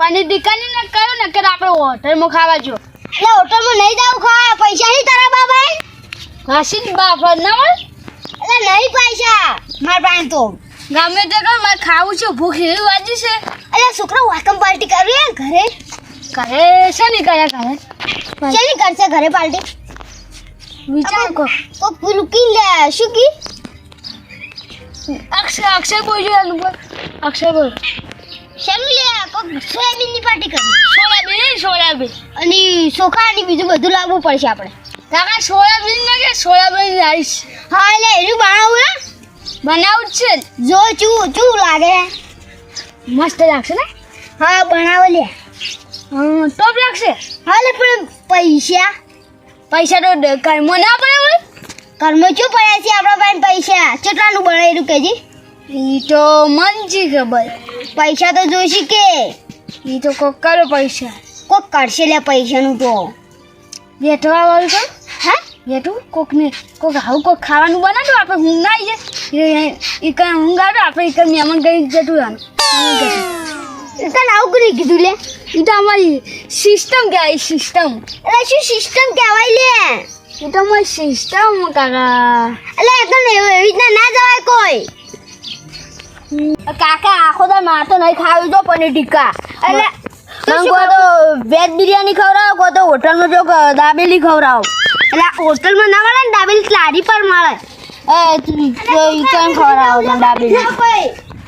હાલ પનીર ને કરો ને કે આપણે હોટલમાં ખાવા જો. એટલે હોટલમાં નહીં જાવ ખાવા. પૈસા નહીં તારા બાબા ઘાસી બાફર ના હોય? એટલે નહીં પૈસા. માર પાસે તો. ગમે તે કહો મારે ખાવું છે ભૂખ એવી વાજી છે. એટલે છોકરો વેલકમ પાર્ટી કરવી હે ઘરે? ઘરે છે ને કયા ઘરે? ચેલી કરશે ઘરે પાર્ટી વિચાર કો તો પેલું કી લે શું કી? અક્ષય અક્ષય ભૂલ્યું અનુભવ અક્ષય બોલ. સોયાબીનની પાર્ટી કરી. Soybean soybean. અને ચોખા અને બીજું બધું લાવવું પડશે આપણે. કાકા સોયાબીન ના કે સોયાબીન રાઈસ? હા એટલે એનું બનાવું બનાવું છે જો ચૂ ચૂ લાગે. મસ્ત લાગશે ને? હા બનાવો લે. ટોપ લાગશે? હા પણ પૈસા. પૈસા તો ડ- ના પડે હોય? શું પડ્યા છે આપણા પાસે પૈસા? કેટલાનું બનાવ્યું કેજી ઈ તો મનજી ખબર. પૈસા તો જોઈશે કે. ઈ તો કોક કરો પૈસા. કોક કરશે લે પૈસાનું તો. વેઠવા વાળું કરો હા? વેઠું? કોક ને કોક આવું કોક ખાવાનું બનાવ્યું આપણે ઊંઘ ના આવી જાય એ કઈ ઊંઘ આવે આપણે એ કઈ મહેમાન કઈ જતું રહેવાનું તને આવું કરી કીધું લે? એ તો અમારી સિસ્ટમ કહેવાય સિસ્ટમ એટલે શું સિસ્ટમ કહેવાય લે? એ તો અમારી સિસ્ટમ કાકા. એટલે તને તો એવી રીતના ના જવાય કોઈ. કાકા આખો તો માર તો નહીં ખાવી જો પનીર ટીકા એટલે તો મને શું તો વેજ બિરયાની ખવડાવો કો તો હોટલમાં જો દાબેલી ખવડાવો. એટલે હોટલમાં ના મળે ને દાબેલી લારી પર મળે. એ તું તો ખવડાવો તને દાબેલી?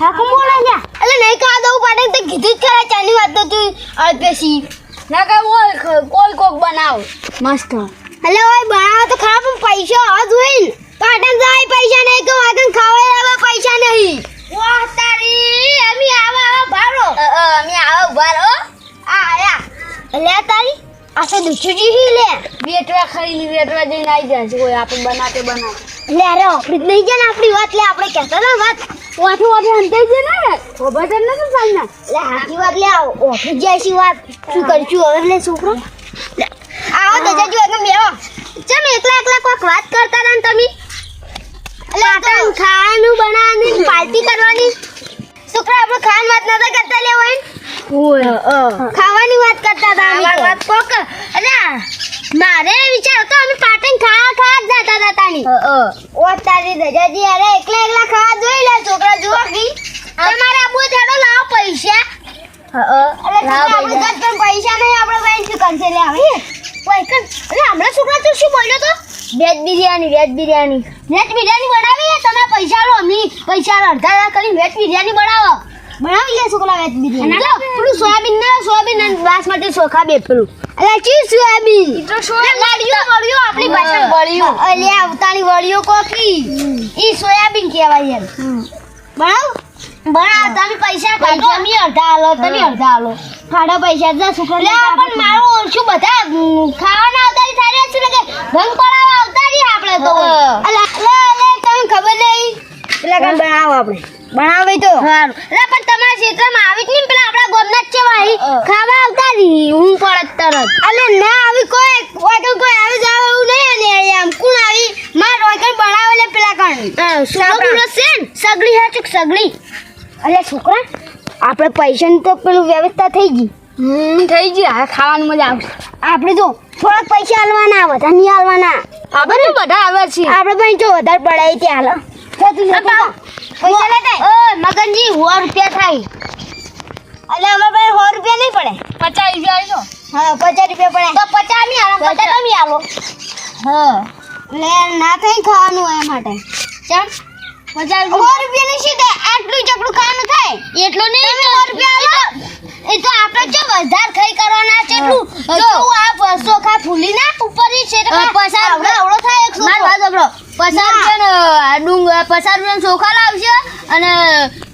હા કોણ બોલે છે એટલે નહીં ખાવા દઉં પાડે તો કીધું જ ખરા ચાની વાત તો તું અલ્પેશી. ના કઈ કોઈ કોઈ કોક બનાવ. મસ્ત. એટલે ઓય બનાવો તો ખરા પણ પૈસા આ જોઈન પાટણ જાય પૈસા નહીં તો વાગન ખાવા પૈસા નહીં. વાહ તારી અમે આવા આવા ભારો અમે આવો ઊભા આ આયા લે તારી આ તો દુચુજી હી લે. વેટવા ખરીને વેટવા જઈને આવી જાય છે કોઈ આપણે બનાતે બનાતે લે અરે ઓફરી નહીં જાય ને આપણી વાત લે આપણે કહેતા ને વાત. વાઠું વાઠું અંતે છે ને ખબર જ નથી સાંજના લે હાથી વાત લે ઓફરી જાય છે વાત. શું કરશું હવે લે છોકરો? આવો તો જજો એકદમ ચમ એકલા એકલા કોઈક વાત કરતા ને તમે? પાટણ ખાવાનું. બનાવવાની પાર્ટી કરવાની. છોકરા આપણે ખાવાની વાત નતા કરતા લે હોય ખાવાની વાત કરતા હતા અમે વાત કોક? અલ્યા મારે વિચાર હતો અમે પાટણ ખાવા ખાવા જ જતા હતા તાની. ઓ તારી દજાજી અરે એકલા એકલા ખાવા જોઈ લે છોકરા જુઓ કી તમારે આબુ જાડો લાવો પૈસા. અરે લાવો પૈસા. નહીં આપણે ભાઈ શું કરશે લે હવે? પૈસા અરે હમણાં છોકરા તું શું બોલ્યો તો? Veg biryani veg biryani. Veg biryani બનાવી તમે પૈસા લો અમી. પૈસા અડધા અડધા કરી વેજ બિરયાની બનાવો. બનાવી લે છોકરા વેજ બિરયાની. જો પેલું સોયાબીન ના સોયાબીન અને બાસમતી ચોખા બે પેલું. અરે ચી સોયાબીન? તો સોયાબીન. વળ્યું આપણી હા, ભાષામાં. વળ્યું. અલે આવતાની વળ્યું કોકી ઈ સોયાબીન કહેવાય એમ. બનાવ? બનાવ તમે પૈસા કાઢો અમે અડધા આલો તમે અડધા આલો. ખાડા પૈસા જા છોકરા લે પણ મારું ઓછું બધા ખાવાના આવતારી સારી છે ને કે રંગ પડાવવા આવતા રહી આપણે તો. અલા લે લે તમને ખબર નહીં? એટલે કામ બનાવો આપણે. બનાવે તો. સારું. એટલે પણ તમારા ક્ષેત્રમાં આવી જ નહીં પેલા આપણા ગોમના જ છે ભાઈ. ખાવા આવતા રહી હું પડત તરત. અલે ના આવી કોઈ વાગણ કોઈ આવી જાવ એવું નહીં અને આમ કોણ આવી? માર વાગણ બનાવે લે પેલા કણ સગડી હે સગડી અલે છોકરા આપણે પૈસાની તો પેલું વ્યવસ્થા થઈ ગઈ. હમ થઈ ગઈ. હવે ખાવાની મજા આવશે. આપણે જો થોડાક પૈસા હાલવાના વધારે નહીં હાલવાના આપણે તો બધા આવે છે આપણે ભાઈ જો વધારે પડાય તે હાલો. પૈસા લેતા મગનજી સો રૂપિયા થાય. એટલે અમે ભાઈ સો રૂપિયા નહીં પડે. પચાસ રૂપિયા આવીજો હા પચાસ રૂપિયા પડે. તો પચાસ નહીં આવે પચાસ તમે આવો હા. લે ના કઈ ખાવાનું હોય એ માટે. ચાલ. પચાસ સો રૂપિયા નહીં સીધે. આટલું ચકડું ખાવાનું થાય? એટલું નહીં રૂપિયા એ તો આપણે જો વધાર ખાઈ કરવાના છે એટલું? જો આ ચોખા ફૂલી ના ઉપરની છે પસાર આવડો આવડો થાય એક મારી વાત સાંભળો. પસાર રૂપિયા ડુંગ પસાર રૂપિયા ચોખા લાવશે અને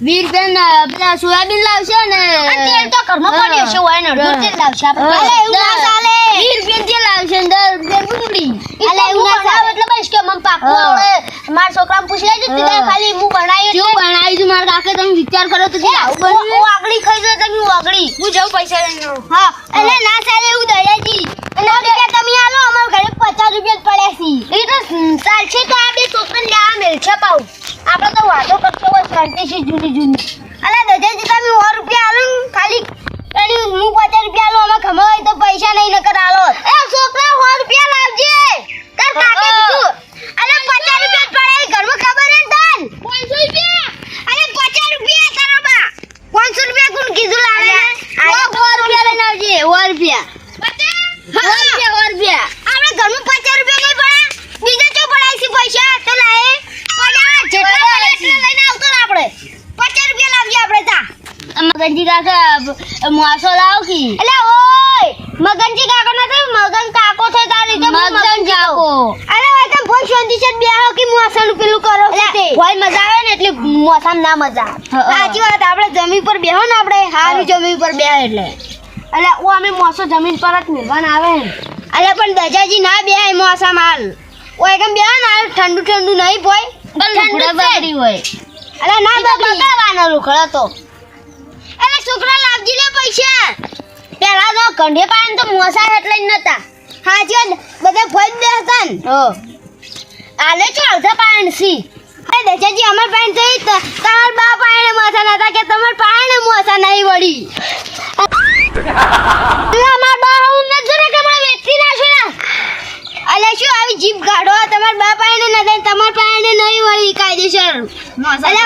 વીર પેન પેલા સોયાબીન લાવશે અને તેલ તો કર્મ પડ્યું છે હોય ને તેલ લાવશે આપણે. એવું ના ચાલે. વીર પેન તેલ લાવશે અને દસ ડુંગળી એટલે એવું ના ચાલે. એટલે બસ કે મમ પાકું આવડે. મારા છોકરાને પૂછી લેજો, ખાલી હું બનાવી કેવું બનાવ્યું તું મારા કાકે તમે વિચાર કરો તો કે આવું બન્યું આગળી ખાઈ જાય તમે આગળી? હું જાઉં પૈસા લઈને. હા. એટલે ના ચાલે એવું દયાજી સો રૂપિયા તમે આલો અમારા ઘરે પચાસ રૂપિયા પડ્યા છે. એ તો ચાલશે તો આ બે છોકરાને લેવા મેલ છે પાઉ. આપણે તો વાતો કરતો હોય છે જૂની જૂની. અલા દજાજી તમે સો રૂપિયા આલો ખાલી એની હું પચાસ રૂપિયા આલો અમે ખબર હોય તો પૈસા નહીં નકર આલો. એ છોકરા સો રૂપિયા લાવજે. તાર કાકે કીધું. અલે પચાસ રૂપિયા પડે ઘરમાં ખબર હે ને તન? પાંચસો રૂપિયા? પચાસ રૂપિયા તારા બા. પાંચસો રૂપિયા કોણ કીધું લાવે સો રૂપિયા લઈને આવજે સો રૂપિયા. સો રૂપિયા સો રૂપિયા. આપણે ઘરમાં પચાસ રૂપિયા નહીં પડે બીજા ચો પડાય છે પૈસા? તો લાય પડા જેટલા લઈને આવતો આપણે. પચાસ રૂપિયા લાવજે આપણે તા. મગનજી કાકા માસો લાવો કી. એટલે ઓય મગનજી કાકો નથી મગન કાકો છે તારી મગન કાકો. અરે ભાઈ તમે ફોન શાંતિ છે બે કે મોસાનું પેલું કરો છે ભાઈ મજા આવે ને એટલે મોસામ ના મજા સાચી વાત આપણે જમીન પર બેહો ને આપણે. હારી જમીન પર બેહ એટલે. એટલે ઓ અમે મોસો જમીન પર જ મેળવાના આવે ને. અલે પણ દજાજી ના બેહાય મોસમ માલ. ઓય કેમ બેહો ને ઠંડુ ઠંડુ નહીં પોય ઠંડુ બગડી હોય. અલે ના બગડી બગાડવાનો લુગડો તો. છોકરા લાવજી લે પૈસા. પેલા તો કંઢે પાડે તો મોસા એટલે જ નતા. વાત બધા ફોજ દે હતા ને. હો આલે છો અડધા પાણી સી. અરે દેજાજી અમાર પાસે તો તમાર બા પાણે મોસા નતા કે તમાર પાણે મોસા નહીં વળી. અમાર બા હું ન જરે કે મને વેચી નાખો ને. અલે શું આવી જીભ કાઢો તમાર બા પાણે નતા તમાર પાણે નહીં વળી કાયદેસર. અલે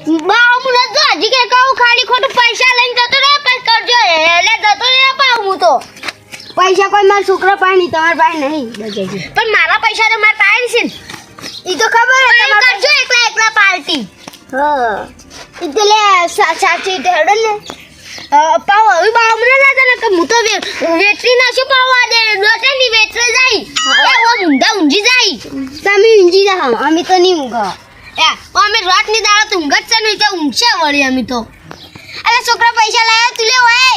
બા હું ન જો હજી કે કહું ખાલી ખોટું પૈસા લઈને જતો રહે પણ કરજો. એટલે જતો રહે પાઉં હું તો. પૈસા કોઈ મારા છોકરા પાસે નહીં તમારા પાસે નહીં પણ મારા પૈસા તો મારા પાણી છે એ તો ખબર હે તમારે કરજો એકલા એકલા પાર્ટી. હા. એટલે લે સાચી ઢેડો ને. પાવ હવે બાવ મને ના તને કે હું તો વેટરી ના શું પાવ આજે દે લોટે ની વેટરે જાય. એ ઓ ઊંધા ઊંઘી જાય. તમે ઊંઘી જાઓ અમે તો નહીં ઊંઘા અમે રાતની દાડો તો ઊંઘ જ છે નહીં તો ઊંઘશે વળી અમે તો. અરે છોકરા પૈસા લાયા તું લે ઓય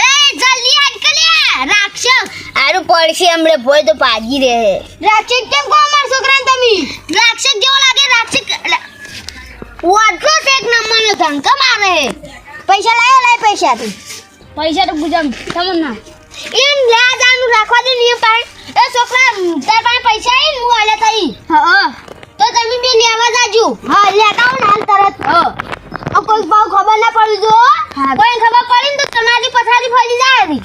એ જલ્દી આજ કલ્યા રાખશો. આરું પડશે હમણે ભોય તો ભાગી રહે. રાક્ષસ કેમ કહો અમારા છોકરાને તમે? રાક્ષસ જેવો લાગે? રાક્ષસ વાટલો છે એક નંબરનો ધંકા મારે. પૈસા લાયો લાય પૈસા તું. પૈસા તો ગુજામ તમને ના. એમ લ્યા જાનું રાખવા દે નિયમ પાસે એ છોકરા તાર પાસે પૈસા આવી હું આલે થઈ. હા. તો તમે બે લેવા જાજો. હા લેતા હું હાલ તરત. હા. કોઈ ભાવ ખબર ના પડી જો. કોઈ ખબર પડી તો તમારી પથારી ફરી જાય ને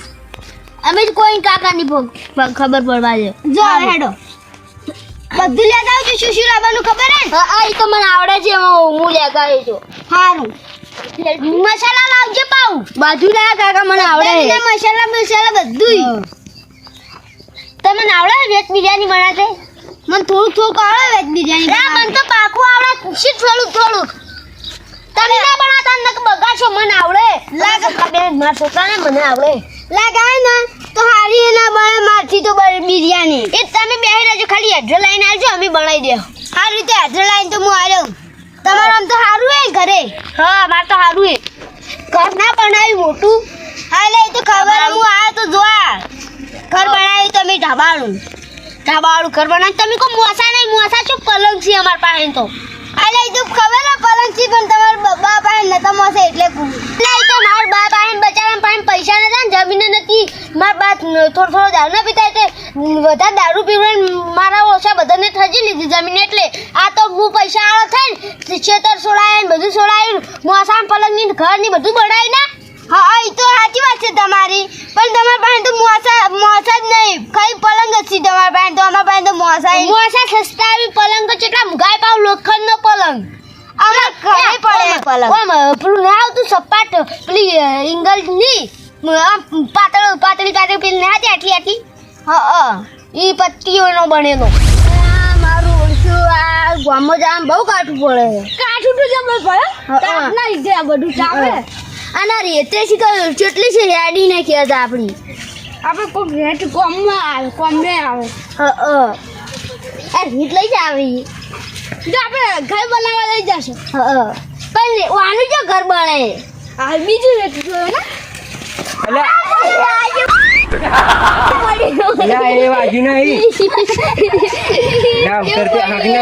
અમે જ કોઈ કાકાની ખબર પડવા દે. જો હેડો. બધું લેતા આવજો શું શું લાવવાનું ખબર હે? હા એ તો મને આવડે છે હું લેતા આવી છું હારું મસાલા લાવજો પાઉ. બાજુ લાયા કાકા મને આવડે બધા મસાલા મસાલા બધું તમને આવડે વેજ બિરયાની બનાતે મને થોડું થોડુંક આવડે વેજ બિરયાની ના મને તો પાકું આવડે. શી થોડુંક થોડુંક. તમે ના બનાતા ને કે બગાડશો મને આવડે. લાગે બે મારા છોકરાને મને આવડે. લાગાય ને તો હારી એના બને મારથી તો બિરયાની. એ તમે બેહી રહેજો ખાલી એડ્રેસ લઈને આવજો અમે બનાવી દે. આ રીતે હાજર લાઈન તો હું આવ્યો તમારું આમ તો સારું હે ઘરે? હા મારે તો સારું હે. ઘર ના બનાવ્યું મોટું? હા એટલે તો ખબર હું આવ્યો તો જોવા. ઘર બનાવ્યું તમે ઢાબાળું ધાબાવાળું ઘર બનાવ. તમે કો મોસા નહીં, મોસા શું પલંગ અમારા પાસે તો. આ એ તો ખબર હે પલંગ છે, પણ તમાર બાપા પાસે નતા મોસે એટલે પૂછ્યું. એટલે ઈ તો માર બા પાસે બચારા પાસે પૈસા નતા ને જમીન નથી. મારા બા થોડો થોડો દારૂ ના પીતા એટલે વધારે દારૂ પીવડે મારા ઓછા બધાને થજી લીધી જમીન એટલે. આ તો હું પૈસા આળો થઈને ને ખેતર છોડાય ને બધું સોડાયું મોસા પલંગની ઘરની બધું બનાવી ના. હા એ તો સાચી વાત છે તમારી. પણ તમારા પાસે તો મોસા મોસા જ નહીં. ખાલી પલંગ જ છે તમારા પાસે? તો અમારા પાસે તો મોસા મોસા સસ્તા આવી પલંગ છે કેટલા મુગાય પાવ લોખંડ નો પલંગ અમારે ઘરે પડે પલંગ. ઓમ પેલું ના આવતું સપાટ પેલી ઇંગલની પાતળ પાતળી પાતળી પેલી ના હતી આટલી આટલી? હા એ પત્તીઓનો બનેલો. મારું ઓળખ્યું આ ગામમાં જવાનું બહુ કાઠું પડે. કાઠું તો જબર પડે? તાપના લીધે આ બધું ચાલે. આના રેતે તો કેટલી છે રેડી નાખી કહેતા આપણી. આપણે કોઈ રેટ કોમમાં આવે કોમે આવે. હા આ રીત લઈ જ આવી. જો આપણે ઘર બનાવવા લઈ જશે. હા પણ આનું જો ઘર બને. આ બીજું રેટ જોયો ને? એ નહીં. ના ઉતરતે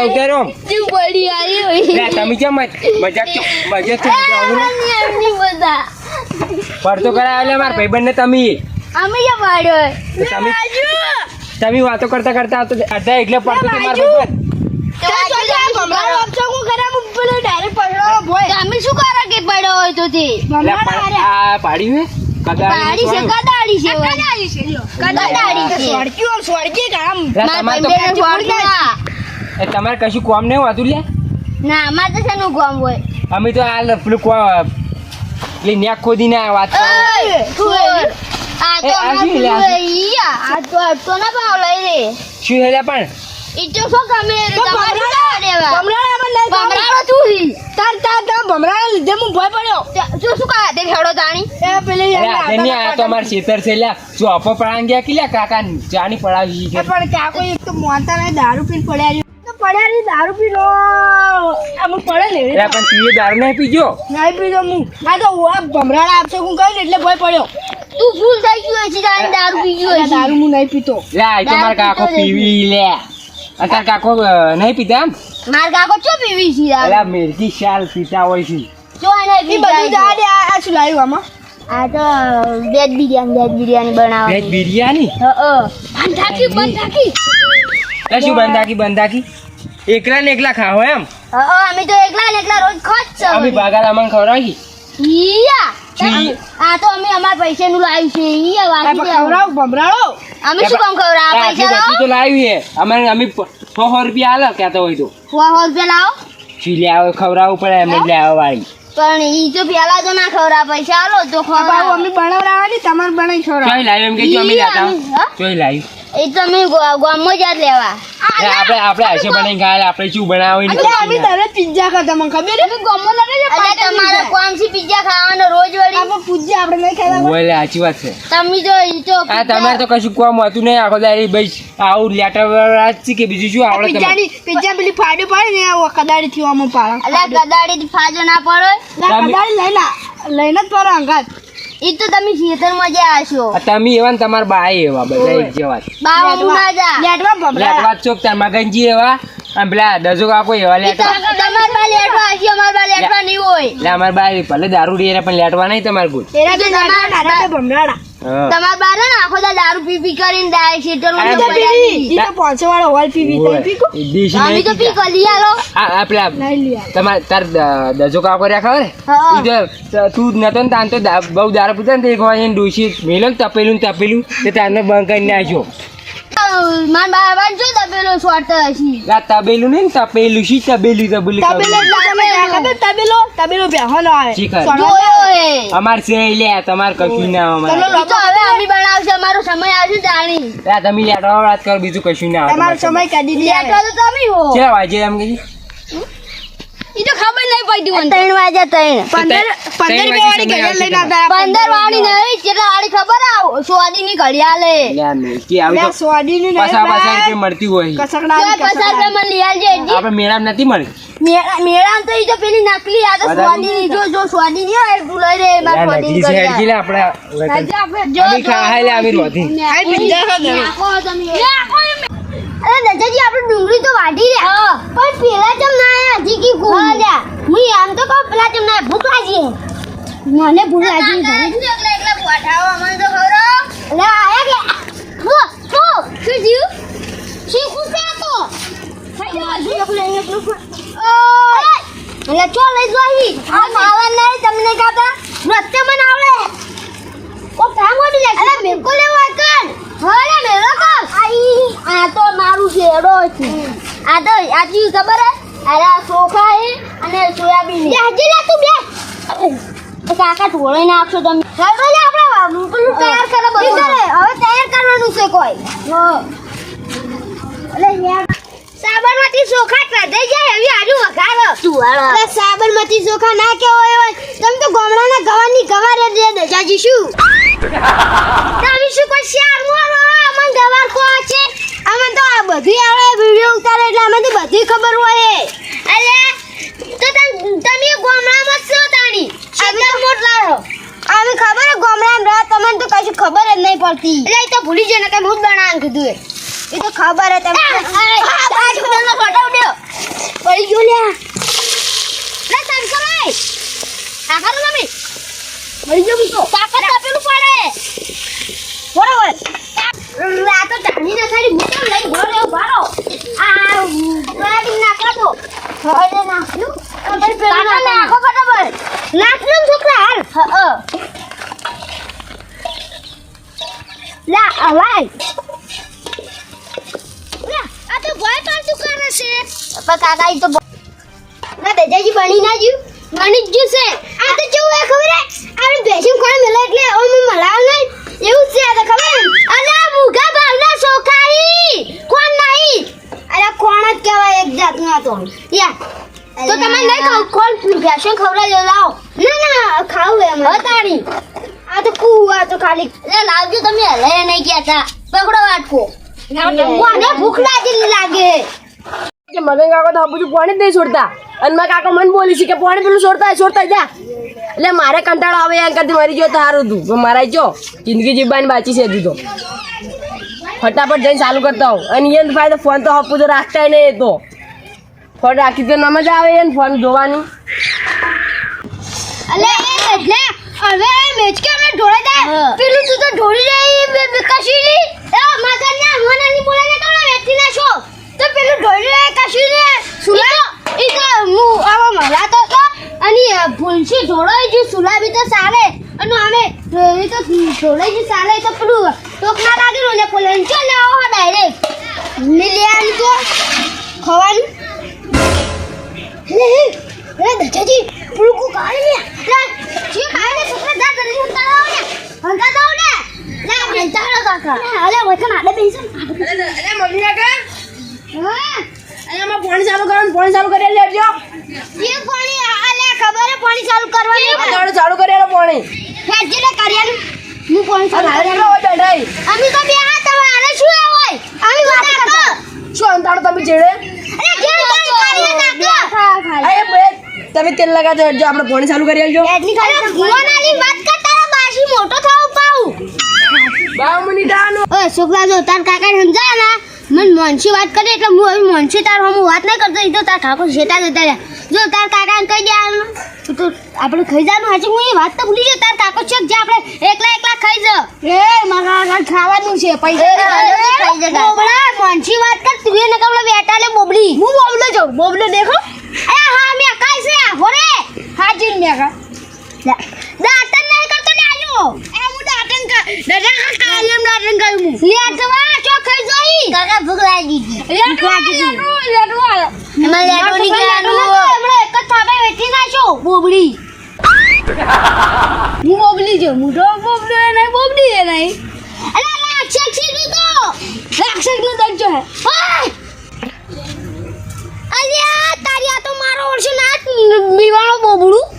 ઉતારો. શું પડી આવી હોય. તમે કેમ મજાક મજાક છો? જાવું ને એમની બધા. પડતો કરાય મારા ભાઈબંધને તમે. અમે જે પાડ્યો તમે તમે વાતો કરતા કરતા આવતો અડધા એટલે પડતો તો મારા ભાઈબંધ? તમે પડ્યો હોય તો તે એટલે ભમરાડો પા- હાર્યા. આ પાડ્યું હે પાડી છે કદાળી છે કદાળી છે કદાળી છે. સ્વર્ગી ઓમ સ્વર્ગી કામ તમારે તો ના. એ કશું કોમ નહીં હોતું લે ના અમારે તો શેનું કોમ હોય અમે તો આ પેલું કોમ પેલી નેક ખોદીને આ વાત. આ તો આ? ઈયા, આ તો ના ભાવ લઈ રે શું હેલા પણ ઈ તો ગમે રે, તો તમારે ભમરાડો- શું લેવા? ભમરાડામાં નહીં ખાવું. ભમરાડો તું હી. તાર તાર તાર ભમરાડા લીધે હું ભય પડ્યો. તે- શું કહે? તે ફેડો તાણી એ પેલી અરે આ તો આધાર ખેતર છે લ્યા. જો અપો પડાન ગયા કે લ્યા? કાકા ચાની પડાવી છે. પણ કાકો એક તો મોતા નહીં દારૂ પીને પડ્યા રહ્યો. તો પડ્યા રહી દારૂ પીનો અમુક પડે ને એટલે પણ તું દારૂ નહીં પીજો નહીં પીધો હું આ તો આ ભમરાડા આપશે હું કહી ને એટલે ભય પડ્યો. તું ભૂલ થઈ ગયું હશે દારૂ પી ગયું દારૂ હું નહીં પીતો. લે આ તો મારા કાકો પીવી લે આ તાર કાકો નહીં પીતા એમ? માર કાકો ચો પીવી છે? અલા મેરકી શાલ પીતા હોય છે. જો એને પી બધું જાડે આ આ શું લાવ્યું આમાં? આ તો વેજ બિરયાની વેજ બિરયાની વેજ બનાવવાની બિરયાની? બંધ બંધાકી બંધાકી. લે શું બંધાકી બંધાકી? એકલા ને એકલા ખાઓ એમ? અમે તો એકલા ને એકલા રોજ ખોજ છે અમે ભાગા અમને ખવડાવી ઈયા. આ તો અમે અમાર પૈસા નું લાવ્યું છે. ખવડાવ ભમરાડો અમે શું કામ ખવડાવ? પૈસા તો અમે અમે પ- સો સો રૂપિયા આલો કહેતો હોય તો. સો સો રૂપિયા લાવો. છી લે આવો ખવડાવવું પડે એમ જ લે વાળી. પણ ઈ જો પેલા તો ના ખવરા પૈસા આલો તો બાબુ ખવડાવ. અમે બનાવડાવવાની તમારે બનાવી છોડા ચોઈ લાવ્યું એમ કે અમે ઈ લેતા અમે- હા? ચોઈ લાવ્યું. એ તમે ગામમાં જ લેવા. આપણે આપણે આશે બનાવી ખાય આપણે શું બનાવી અમે દરરોજ પિઝા કરતા મને ખબર છે? એટલે તમારે કોમસી પિઝા ખાવાનો રોજ વળી. આપણે પૂજ્યા આપણે નહીં ખાતા બોલે સાચી વાત છે. તમે જો ઈ તો આ તમારે તો કશું કોમ હતું નહીં આખો દાડી ભાઈ આવું લેટર જ છે કે બીજું શું આવડે તમારે? પિઝાની પિઝા પેલી ફાડી પાડી ને આ કદાડી થી આમાં પાડા એટલે ગદાડી ફાજો ના પડે. ના, કદાડી લઈને લઈને જ પડે અંગાત. ઈ તો તમે ખેતરમાં જ્યાં હશો આ તમે એવા ને તમારા બાય એવા બધા એક જેવા જ. બાવા ના જા. લેટવા ભમરા લેટવા ચોક તાર મગનજી એવા? અને પેલા દજો કાકો એવા લેટવા. તમાર બા લેટવા આશી અમાર બા લેટવા નહીં હોય. એટલે અમાર બાય ભલે દારૂ રે પણ લેટવા નહીં તમારે કોઈ એરા તો તમાર હા. તમાર બારે ને આખો દા દારૂ પી પી કરીને દાય આ ઈ તો પીવી. ઈ તો પાંચસો વાળો હોલ પીવી તઈ પીકો. અમે તો પી પીતા. કરી આલો આ આ પેલા તમારે તાર દજો કાકો કર્યા ખબર? હા. ઈ તો તું નતો ને તાન તો બહુ દારૂ પીતા ને તે એક હોય એને ડોશી મેલો તપેલું ને તપેલું તે તારને બંધ કરી નાખ્યો. માર બા બા જો તબેલો શોર્ટ હશી લા તબેલું નહીં ને તપેલું શી તબેલું તબેલું તબેલો ના તબેલો તબેલો બેહવાનો આવે શીખર. સોનો- અમાર છે લે તમાર કશું ના આવે અમારે. તો હવે અમે બનાવશે અમારો સમય આવશે જાણી આ તમે લેટવા વાત કરો બીજું કશું ના આવે તમારો સમય કાઢી દે લેટવા તો તમે હો કેટલા વાજે એમ કે ઈ તો ખબર નહીં પડી મને ત્રણ વાગે ત્રણ. પંદર પંદર રૂપિયા વાળી ઘડિયાળ લઈને આવતા પંદર વાળી નહીં કેટલા વાળી ખબર આવ સોદી ની ઘડિયાળ. લે આ મેલકી આવી લે, તો સોડીની નહીં પસા પસા ભાઈ. રૂપિયા મળતી હોય. પચાસ રૂપિયા મને લઈ આવજે આપણે મેળામાં નથી મળી મેળા મેળા તો ઈ તો પેલી નકલી આ તો સ્વાદી ની જો જો સ્વાદી ની હોય એટલું રે માર સ્વાદી ની નકલી છે હેડકી ઘડિયાળ. આપણે આજે જો અમે લે આવી રોધી. આ પિઝા ખાધો. નાખો તમે. અરે દાદાજી આપણે ડુંગળી તો વાઢી રહ્યા પણ પેલા ચમ ના આયા હજી કી કુ? હું આમ તો કહું પેલા ચમ ના ભૂખ લાગી મને ભૂખ લાગી ઘરે. એકલા એકલા બોઠાવો અમને તો ખરો લે આયા કે? હો હો. શું જીવ શી ખુશે તો? એટલે ચો લઈ જો અહીં આ માવા નહીં તમને કાતા રસ્તે મને આવડે ઓ કામ મોટી લાગે અરે મેકો લેવા કર. હરે મેરો કર આઈ. આ તો મારું શેડો છે. આ તો આ ચીજ ખબર હે? અરે સોફા હે અને સોયાબીન હે. બેહજી લે તું બે કાકા ઢોળાઈ નાખશો તમે. આપણે પેલું તૈયાર કરે બધું. કરે? હવે તૈયાર કરવાનું છે કોઈ? એટલે સાબરમતી ચોખા કઢાઈ જાય એવી આજુ વઘારો અરે સાબરમતી ચોખા ના કેવો હોય તમે તો ગોમડાના ગવાની ગવાર જ દે દેજાજી શું તમે શું કોઈ શેર મોરો અમન ગવાર કો છે. અમે તો આ બધી આવડે વિડિયો ઉતારે એટલે અમે તો બધી ખબર હોય અરે તો તમ ગોમડામાં છો તાણી? શેતર મોટ લાવો. અમે ખબર ગામડામાં રહો તમને તો કશું ખબર જ નહીં પડતી. એટલે તો ભૂલી જાય ને કે હું જ બનાવવાનું કીધું એ તો ખબર હે તમને આ છોકરાનો ફોટો ઉડ્યો પડી ગયો લ્યા લે સંકરાય આ કરો મમ્મી મરી ગયો બીજો તાકાત આપેલું પડે બરોબર આ તો ચાની ના ખાલી મૂકો લઈ ઘર લેવો આ સોયાબીન ના કાઢો હવે નાખ્યું પેલા છોકરા તો ભય પાછું કરે છે. પણ કાકા ઈ તો ના બેજાજી બની ના જ્યું બની જ છે આ તો કેવું હે ખબર હે? આપણે બેસી કોણ મેલે એટલે ઓમ મલાવ નહીં. એવું છે આ તો ખબર અલે મુગા ભાવના સોખાઈ કોણ નહીં અરે કોણ જ કહેવાય એક જાતનો આ તો. યા. તો તમે નહીં ખાવ કોણ બેસી ખવડાવી લાવો. ના ના ખાવું એમ. તારી. આ તો કુવા તો ખાલી. લાવજો તમે હલે નહીં તા. પકડો વાટકો. કોને ભૂખ લાગી લાગે. કે મગન કાકા તો આ બધું પાણી જ નહીં છોડતા. અને મારા કાકા મને બોલી છે કે પાણી પેલું છોડતા છોડતા જા. એટલે મારે કંટાળો આવે એમ કરતી મરી ગયો તો સારું હતું. મારા જો જિંદગી જીવવાની બાચી છે હજુ તો. ફટાફટ જઈને ચાલુ કરતા હોઉં અને એને ફાયદો ફોન તો હપું તો રાખતા નહીં એ તો. ફોન રાખી તો ન મજા આવે એને ફોન જોવાની. અલે એ એટલે હવે મેચ કે અમે ઢોળે દે પેલું તું તો ઢોળી જાય બે બે કશી ની એ તો ના તો અને ભૂલસી ઢોળાઈ જો સુલા તો સાલે. અને અમે એ તો ઢોળાઈ ટોક ના લાગે ને પોલે ચાલ આવો ડાયરેક્ટ મિલિયન તો ખવાનું. પાણી ચાલુ કરવાનું પાણી ચાલુ કરી લેજો એ પાણી અલે ખબર પાણી ચાલુ કરવાની ચાલુ ચાલુ કરી આલો પાણી ફેરજી લે કર્યાનું હું પાણી ચાલુ બેઠાઈ અમે તો બે હાથ તમારે શું એ હોય અમે વાત કરતો શું અંતાડો તમે ચેડે અરે જેમ તમે કાર્ય નાખો અરે તમે તેલ હેડજો, આપણે પાણી ચાલુ કરી આલજો. એટલી ખાલી ઓય છોકરા જો તાર કાકા સમજાય ના મન મોનસી વાત કરે એટલે હું હવે મોનસી તાર હું વાત નહીં કરતો તો તાર કાકો શેતા જતા રહ્યા જો તાર કાકાને કહી દેવાનું તો આપણે ખાઈ જવાનું હાચું હું એ વાત તો ભૂલી ગયો તાર કાકો છે જે આપણે એકલા એકલા ખાઈ જ એ મારા ખાવાનું છે પૈસા બોબડા મોનસી વાત કર તું એને કમળો બેટા લે બોબડી હું બોબલો જો બોબલો દેખો એ હા મે કાઈ છે હોરે હાજી મે કા દાતન નહીં કરતો ને આયો હું. જોઈ. કાકા ભૂખ લાગી ગઈ. લેટો લેટો લેટો એમાં લેટો ની ગયાનું એક જ થાપે વેઠી નાખો બોબડી. હું બોબલી જો હું તો બોબલો એ નહીં બોબડી એ નહીં. અલા રાક્ષસનું તો? રાક્ષસનું દંજો હે. અલ્યા તારી આ તો મારો ઓળશે ના બીવાળો બોબડું.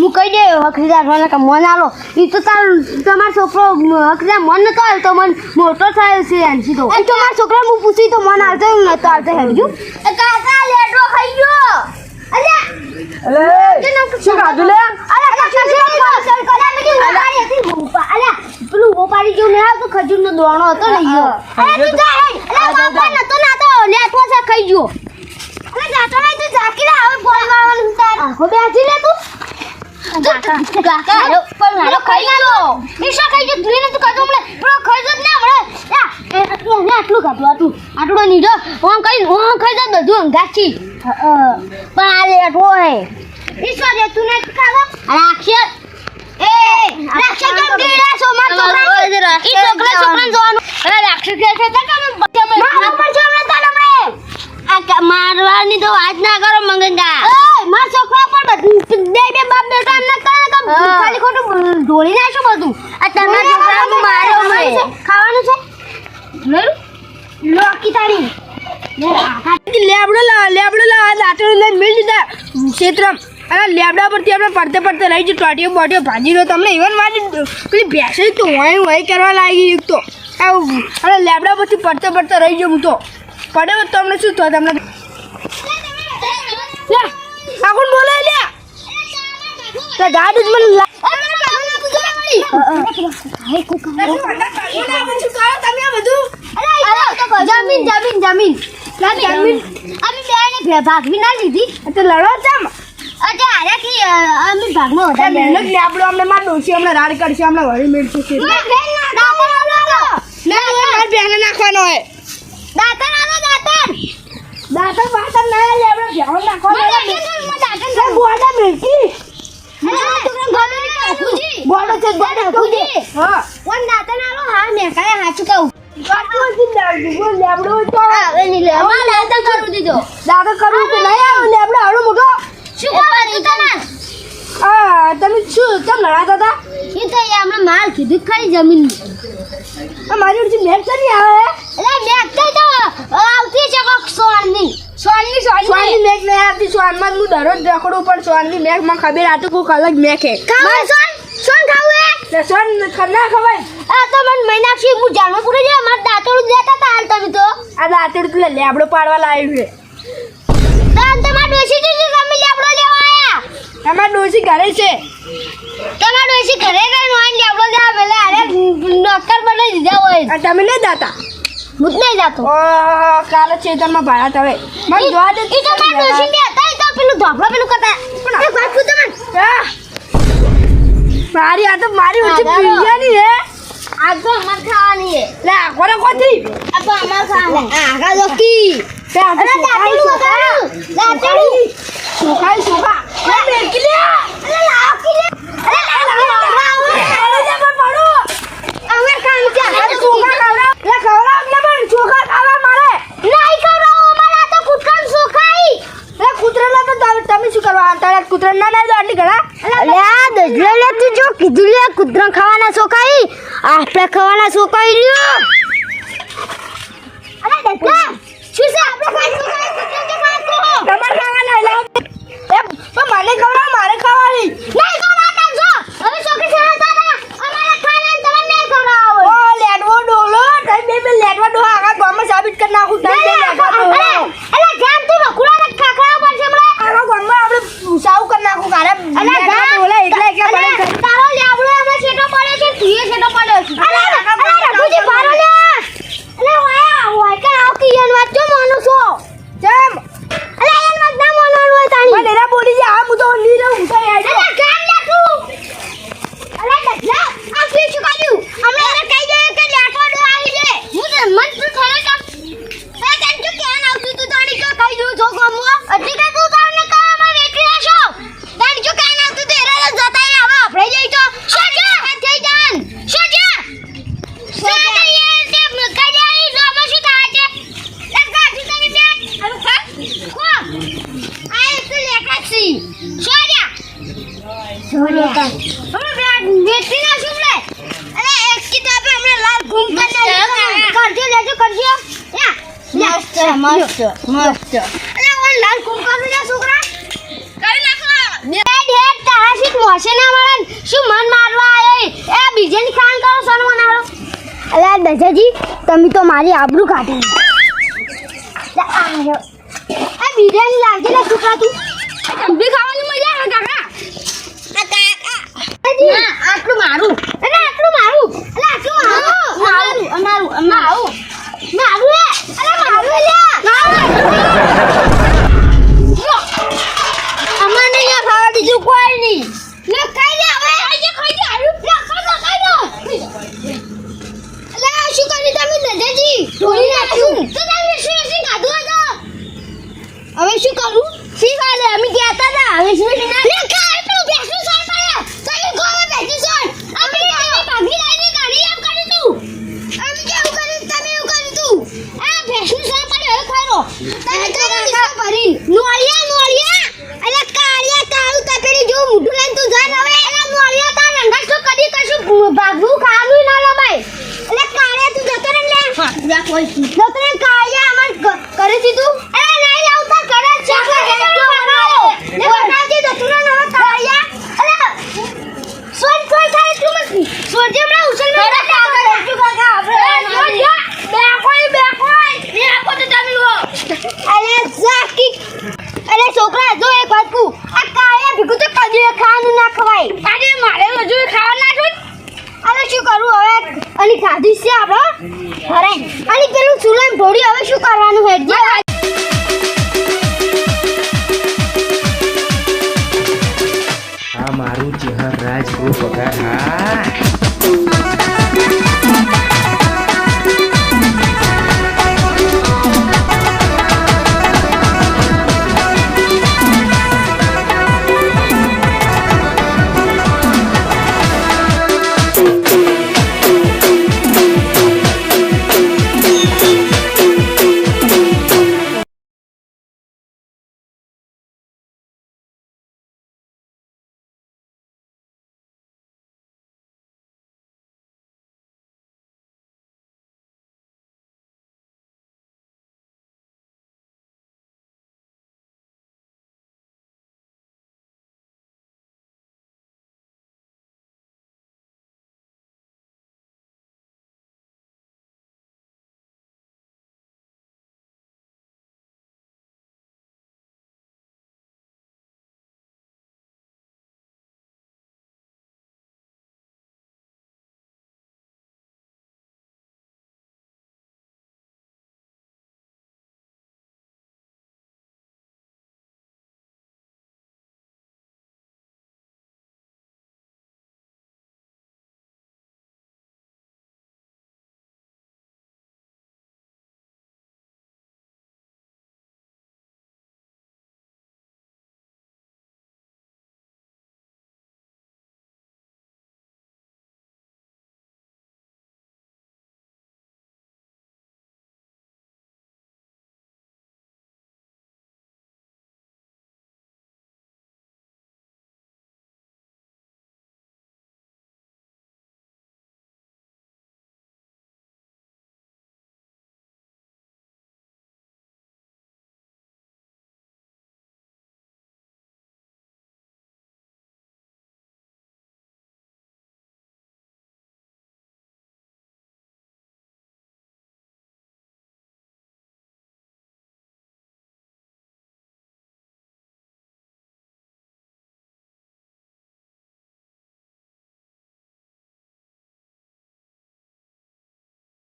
હું કહી દે હકીદાર મને કે મન આલો. ઈ તો તાર તમારો છોકરો હકીદાર મન નતો આવ્યો તો મન મોટો થયો છે એમ સીધો. અને તમારા છોકરા હું પૂછી તો મન આવતો નતો આવતો હેડજો કાકા લેડો ખાઈ ગયો. અલે. અલે શું ખાધું લે? અલે કાકા છે? પાછળ કલા મે કે ઉપાડી હતી ઉપા અલા પેલું ઉપાડી જો ને તો ખજૂર નો દોણો હતો ને ઈયો અલા તું જા હે બાપા નતો ના તો ખાઈ ગયો. અલા જાતો નહીં તું જાકી રે હવે તાર. લે કાકા આટલું આટલું કાઢું આટલું આટલું બધું અંગાચી પણ આ લેટવો હે ઈશ્વર રે તું ને ખાવા રાક્ષસ એ રાક્ષસ રાક્ષસ મારા પર છો અમે તને મારવાની તો વાત ના કરો મંગંગા એ માર છોકરા પણ બે બે બાપ બેટા ના કરે. તો ખાલી ખોટું ઢોળી નાખો બધું. આ તમારા છોકરા મારો મે ખાવાનું છે. લઈ લોકી તાળી લેબડો લેબડો લા દાંતડો લઈને મિલ દીધા. ક્ષેત્રમ. અરે લેબડા પરથી આપણે પડતે પડતે રહી જઈ ટોટીઓ બોટીઓ ભાજી રહ્યો તમને ઇવન મારી પેલી ભેંસે તો વાય કરવા લાગી તો. લેબડા પરથી પડતે પડતે રહી ગયો હું તો. પડ્યો તમને તો શું થયું? તમને આગળ બોલે લે. તે ગાડી જ મને જમીન જમીન જમીન. જમીન. અમે બે ભાગવી ના લીધી. તો લડો જમ અમે ભાગમાં તે વધારે મહેનત લેબડો અમને માર ડોશી અમને રાડ કરશે અમને વળી મેળશે છે. ના. મારી બેને નાખવાનો હોય. દાતન દાંતણ બાતણ ના લેબડો ભેણો નાખવાનો હે દાતન બોડા મેળકી બાપુજી બોડો છે બોડો બાપુજી હા. વન દાતન આલો હા મેં કાય હાચું કહું. તો. લે કરું દાદા કરવું કે નહીં આવે લેબડો આવડો મોટો. શું કરું તમને આ તમે શું કેમ લડાતા હતા? એ તો એ હમણાં માલ કીધું ખરી જમીન આ મારી ઉડથી તો નહીં આવે. એટલે મેં તો તો આવતી છે કોક સોનની સોનની સોનની સોનની મેઘ નહીં આવતી સોનમાં હું દરરોજ રખડું પણ સોનની મેઘમાં ખબર આટું કોક અલગ મેઘ હે ખાવું સોન સોન ખાવું હે? તે સોન ના ખવાય આ તો મને મહિનાક્ષી હું જાણવા પૂરે જે મારા દાંતોડું દેતા હાલ તમે તો. આ દાંતેડું તું લેબડો પાડવા લાવ્યું છે. દાંત તમાર બેસી અમાર ડોસી ઘરે છે? તમારા ડોશી ઘરે ગઈ નોન લેબડો લેવા પેલા અરે નોકર બને દીધા હોય. તમે નહીં જાતા? હું જ નહીં જાતો. ઓ કાલે ચેતનમાં ભાડા તવે મને જોવા દે ઈ તમારા માર ડોશી બે હતા તો પેલું ધોપડો પેલું કરતા. એ વાત પૂછો મને મારી આ તો મારી ઉઠી આ હે આ તો અમાર ખાવાની હે લે આ કોને કોથી આ તો અમાર ખાવાની આગા જોકી. અરે દાંતેડું વગાડું દાંતેડું. સુખાઈ સુખા અરે મેરકી લે અરે લાવ કી લે અરે લાવ લાવ અરે લે પણ પડો અમે કામ છે અરે ચોખા ખવડાવ લે ખવડાવ ને પણ ચોખા ખાવા મારે નહીં કરાવો અમારા તો કુટકામ સુખાઈ લે કૂતરાના તો તમે તમે શું કરવા તારે કૂતરા ના ના આટલી ઘણા અલે આ દજલે લે તું જો કીધું લે કુતરા ખાવાના સોકાઈ આપણે ખાવાના સોકાઈ લ્યો અરે દજલા શું છે આપણે ખાવાનું કુતરા કે ખાવાના લાવ એ પણ મને ખવડાવ મારે ખાવાની. નહીં ખવડાવતા જો હવે સોકી છે તારા અમારે ખાવાના તમે નહીં ખવડાવો. ઓ લેડવો ડોલો તઈ બે બે લેડવા ડોહા આખા ગામમાં સાબિત કરી નાખું તઈ બે લેડવા ડોહા અલે જામ તું બકુડા ને ખાખરા પડશે હમણાં આખા ગામમાં આપણે સાવ કરી નાખું કારે અલે લેડવા જા ડોલા એકલા એકલા પડે છે. તારો લેબડો એમાં છેટો પડ્યો છે તું એ છેટો પડ્યો છે અલે અલે રઘુજી પારો લે અલે વાયા હોય કે આવ કે યન વાત જો માનો છો જેમ અલે યન વાત ના માનવાનું હોય તાણી પણ એના બોલી જાય આ હું તો ની રહું હું તો હેડો અલે કામ લે તું અલે દજલા આ ફી શું કર્યું હમણાં એને કહી દે કે લેટો ડો આવી દે હું તો મન તું ખરે કામ એ તને જો કેન આવતું તું તાણી કે કહી દઉં છો ગમો અજી કે તું તારને કામમાં વેઠી રહેશો તાણી જો કેન આવતું તો એરા જતા રે હવે આપણે જઈ તો સોજા હાથ જઈ જાન સોજા સોજા યાર તે કઈ જાય રોમો શું થાય છે લગા તું તમે બે હવે ખા ખો આ એક લેખાસી સોજા સોજા હવે બે વેઠી ના શું લે અરે એક કિતાબે હમણે લાલ ઘૂમ કરીને કરજો લેજો કરજો યા મસ્ત મસ્ત મસ્ત અરે ઓન લાલ ઘૂમ કરી લે છોકરા કરી નાખો બેડ હેડ તારાશીત મોશે ના મળે શું મન મારવા આયો એ બીજેની ખાન કરો સોન મનાડો અલે દજાજી તમે તો મારી આબરૂ કાઢી બિરયાની લાવજે ને છોકરા તું ચંપી ખાવાની મજા આવે કાકા ના, આટલું મારું. અરે આટલું મારું. અરે આટલું મારું. મારું અમારું મારું. મારું. અરે મારું લે. રોટલી ખાધી છે આપણો? અરે, અને પેલું ચૂલામ ભોડી હવે શું કરવાનું હે જે આ મારું ચહેર રાજ પગાર. હા.